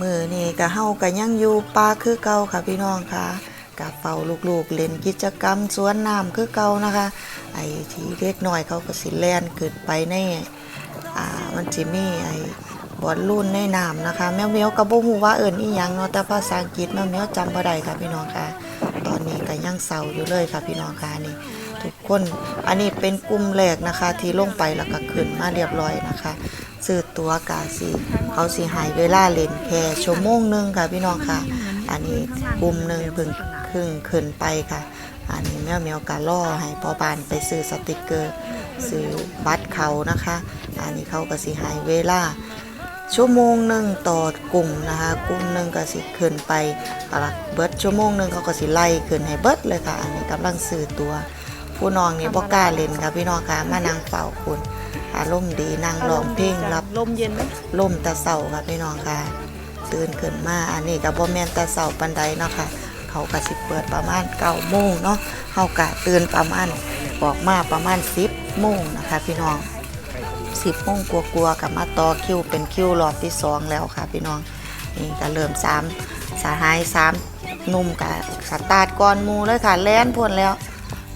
มือนี่ก็เฮาก็ยังอยู่ป่าคือเก่าค่ะพี่น้องค่ะกับเฝ้าลูกๆเล่นกิจกรรมสวนน้ำคือเก่านะคะ ไอ้ที่เด็กน้อยเขาก็สิแล่นขึ้นไปในอ่ามันสิมีไอ้บอลลูนในน้ำนะคะ แมวเมียวก็บ่ฮู้ว่าเอิ้นอีหยังเนาะแต่ภาษาอังกฤษแมวเมียวจำบ่ได้ค่ะพี่น้องค่ะ ตอนนี้ก็ยังเศร้าอยู่เลยค่ะพี่น้องค่ะนี่ทุกคนอันนี้เป็นกลุ่มแรกนะคะ ที่ลงไปแล้วก็ขึ้นมาเรียบร้อยนะคะ ซื้อตัวกาสีเขาสิหายเวลาเล่นแค่ชั่วโมงนึงค่ะพี่น้องค่ะ อันนี้กลุ่มหนึ่งเพิ่งครึ่งขึ้นไปค่ะ อันนี้แมวแมวกาล่อให้พอบานไปซื้อสติกเกอร์ซื้อบัตรเขานะคะ อันนี้เขาก็สิหายเวลาชั่วโมงหนึ่งต่อกลุ่มนะคะกลุ่มหนึ่งก็สิขึ้นไปเอาละเบิร์ดชั่วโมงหนึ่งเขาก็สิไล่ขึ้นให้เบิร์ดเลยค่ะ อันนี้กำลังซื้อตัว ผู้น้องนี่บ่กล้าเล่นค่ะพี่น้องค่ะมานั่งเฝ้าคุณ อารมณ์ดีนั่งร้องเพลงรับลมเย็นไหมลมตะเสาค่ะพี่น้องค่ะ ตื่นขึ้นมาอันนี้กับบ่แม่นตะเสาปันใดเนาะค่ะ เขาก็สิเปิดประมาณ9โมงเนาะเฮากะตื่นประมาณออกมาประมาณ10โมงนะคะ พี่น้อง10โมงกลัวๆกับมาต่อคิวเป็นคิวรอบที่สองแล้วค่ะ พี่น้องนี่ก็เริ่มสามสหายสามหนุ่มกับสตาร์ทก่อนหมูเลยค่ะแล่นพ่นแล้ว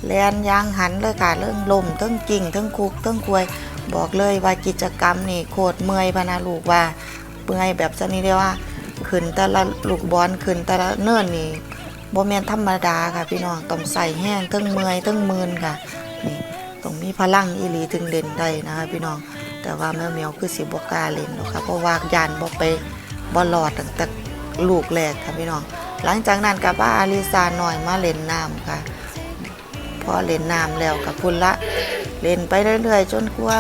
แลนยางหันเลยค่ะเรื่องลมทั้งกิ่งทั้งคุกทั้งควย บอกเลยว่ากิจกรรมนี่โคตรเมื่อยพนาลูกว่าเมื่อยแบบชนิดเดียวว่าขึ้นแต่ละลูกบอลขึ้นแต่ละเนิ่นนี่บ่แมนธรรมดาค่ะพี่น้องต้องใส่แห้งทั้งเมื่อยทั้งมืนค่ะนี่ต้องมีพลังอีหลีถึงเล่นได้นะคะพี่น้อง แต่ว่าแมวเมียวคือสิบกาเล่นหรอกค่ะเพราะว่ายานบ่ไปบ่รอดตั้งแต่ลูกแรกค่ะพี่น้อง หลังจากนั้นกับว่าอาลิซาหน่อยมาเล่นน้ำค่ะ พอเล่นน้ำแล้วกับพุ่นละเล่นไปเรื่อยๆ จนกว่า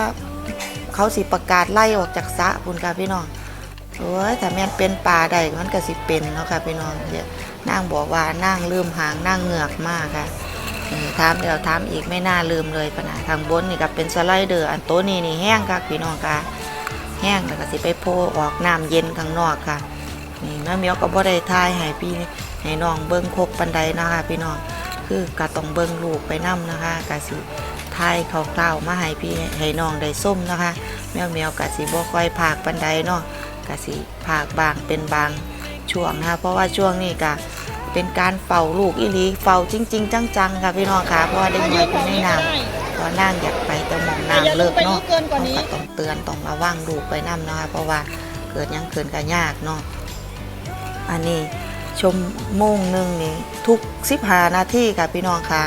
เขาสิประกาศไล่ออกจากสระพุ่นค่ะพี่น้องโอ้ยแต่แม่นเป็นป่าใดมันก็สิเป็นเนาะค่ะพี่น้องเดี๋ยวนางบอกว่านั่งลืมหางนั่งเหงือกมากค่ะนี่ถามเดี๋ยวถามอีกไม่น่าลืมเลยปะนะทางบนนี่ก็เป็นสไลเดอร์อันโตนี้นี่แห้งค่ะพี่น้องค่ะแห้งแล้วก็สิไปโพออกน้ำเย็นข้างนอกค่ะนี่แม่เมียวก็บ่ได้ทายให้พี่ให้น้องเบิ่งครบปันใดนะคะพี่น้อง คือกะต้องเบิ่งลูกไปนํนะคะกะสิทายคร่าวมาให้พี่ให้น้องได้ส้มนะคะ แมวแมวกะสิบ่ค่อยพากปันใดเนาะกะสิพากบางเป็นบางช่วงนะคะเพราะว่าช่วงนี้กะเป็นการเฝ้าลูกอีหลีเฝ้าจริง ๆ จังๆค่ะพี่น้องค่ะเพราะว่าได้เงินอยู่ในน้ำเพราะนั่งอยากไปแต่หมองน้ำเลิกเนาะก็ต้องเตือนต้องระวังลูกไปนํนะคะเพราะว่าเกิดยังเกินกันยากเนาะอันนี้ ชมโมงหนึ่งนี่ทุกสิบหานาทีค่ะพี่น้องค่ะ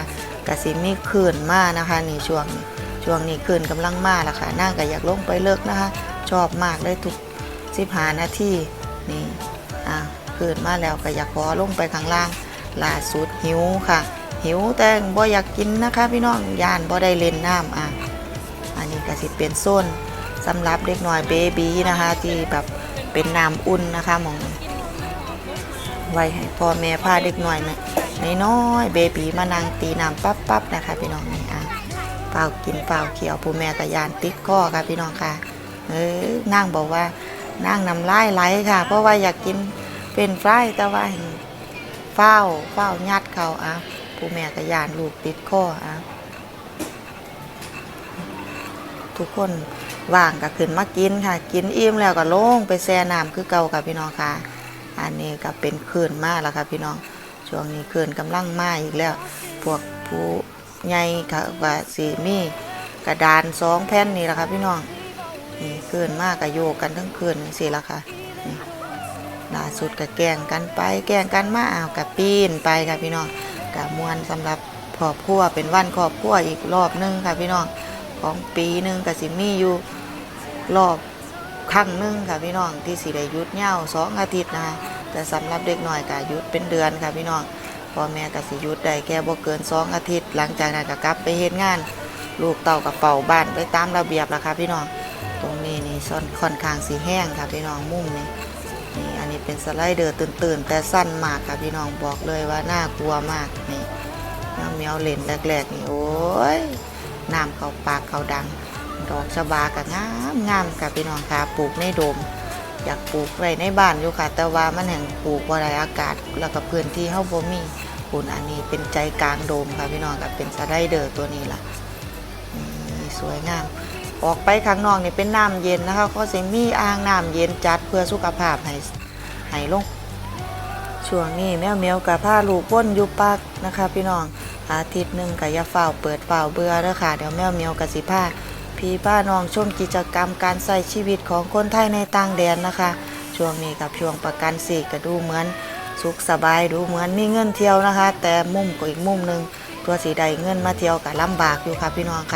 กสิมีคืนมานะคะนี่ช่วงช่วงนี้คืนกำลังมาแล้วค่ะนั่งก็อยากลงไปเลิกนะคะ ชอบมากเลยทุกสิบหานาทีนี่อะคืนมาแล้วก็อยากขอลงไปข้างล่างล่าสุดหิวค่ะ หิวแต่บ่อยากกินนะคะ พี่น้องย่านบ่ได้เล่นน้ำอะอันนี้ก็สิเป็นโซนสำหรับเด็กน้อยเบบีนะคะ ที่แบบเป็นน้ำอุ่นนะคะหมอง ไว้ให้พ่อแม่พาเด็กหน่อยนะน้อยเบบีมานั่งตีน้ำปั๊บปั๊บนะคะ พี่น้องนี่อะเปล่ากินเปล่าเขียวผู้แม่กะยานติดข้อค่ะพี่น้องค่ะ เออนั่งบอกว่านั่งน้ำลายไหลค่ะ เพราะว่าอยากกินเป็นไฟรแต่ว่าเห็นเฝ้าเฝ้ายัดเขาอะผู้แม่กะยานลูกติดข้ออะทุกคนว่างก็ขึ้นมากินค่ะ กินอิ่มแล้วก็ลงไปแช่น้ำคือเก่าค่ะพี่น้องค่ะ อันนี้ก็เป็นคลื่นมาแล้วครับพี่น้องช่วงนี้คลื่นกำลังมาอีกแล้ว พวกผู้ใหญ่ก็ว่าสีมีกระดานสองแผ่นนี่แหละครับพี่น้องนี่คลื่นมากกะโยกกันทั้งคืนสิละค่ะนี่ล่าสุดก็แกงกันไป แกงกันมาอ้ากับปีนไปค่ะพี่น้องกับมวนสำหรับครอบครัวเป็นวันครอบครัวอีกรอบนึงค่ะพี่น้องของปีหนึงกับสิมีอยู่รอบ ครั้งหนึ่งค่ะพี่น้องที่สิได้ยุดเหย้าสองอาทิตย์นะคะแต่สำหรับเด็กหน่อยก็ยุดเป็นเดือนค่ะพี่น้องพ่อแม่ก็สิยุดได้แค่บ่เกินสองอาทิตย์ หลังจากนั้นก็กลับไปเฮ็ดงาน ลูกเต่ากระเป๋าบ้านไปตามระเบียบแล้วค่ะพี่น้องตรงนี้นี่ซ่อนค่อนข้างสีแห้งค่ะพี่น้องมุมนี่นี่อันนี้เป็นสไลเดอร์ตื่นๆแต่สั้นมากค่ะพี่น้องบอกเลยว่าน่ากลัวมากนี่น้องเมียวเล่นแรกๆนี่โอ้ยน้ำเขาปากเขาดัง ดอกชะบากับงามงามกับพี่น้องค่ะปลูกในโดม อยากปลูกไว้ในบ้านอยู่ค่ะ แต่ว่ามันแห่งปลูกบ่ได้อากาศ แล้วก็พื้นที่เฮาบ่มีคุณอันนี้เป็นใจกลางโดมค่ะพี่น้องกับเป็นสไลเดอร์ตัวนี้ล่ะนี่สวยงาม ออกไปข้างนอกนี่เป็นน้ำเย็นนะคะก็สิมีอ่างน้ำเย็นจัดเพื่อสุขภาพให้ให้ลงช่วงนี้แมวเมียวกับผ้าลูกว่นอยู่ปักนะคะ พี่น้องอาทิตย์หนึ่งกับยาเฝ้าวเปิดเฝ้าวเบื่อเด้อค่ะเดี๋ยวแมวเมียวกับสิผ้า พี่ป้าน้องชมกิจกรรมการใส่ชีวิตของคนไทยในต่างแดนนะคะ ช่วงนี้กับช่วงประกันสีก็ดูเหมือนสุขสบายดูเหมือนมีเงินเที่ยวนะคะ แต่มุมก็อีกมุมหนึ่งตัวสีใดเงินมาเที่ยวกับลำบากอยู่ค่ะพี่น้องค่ะ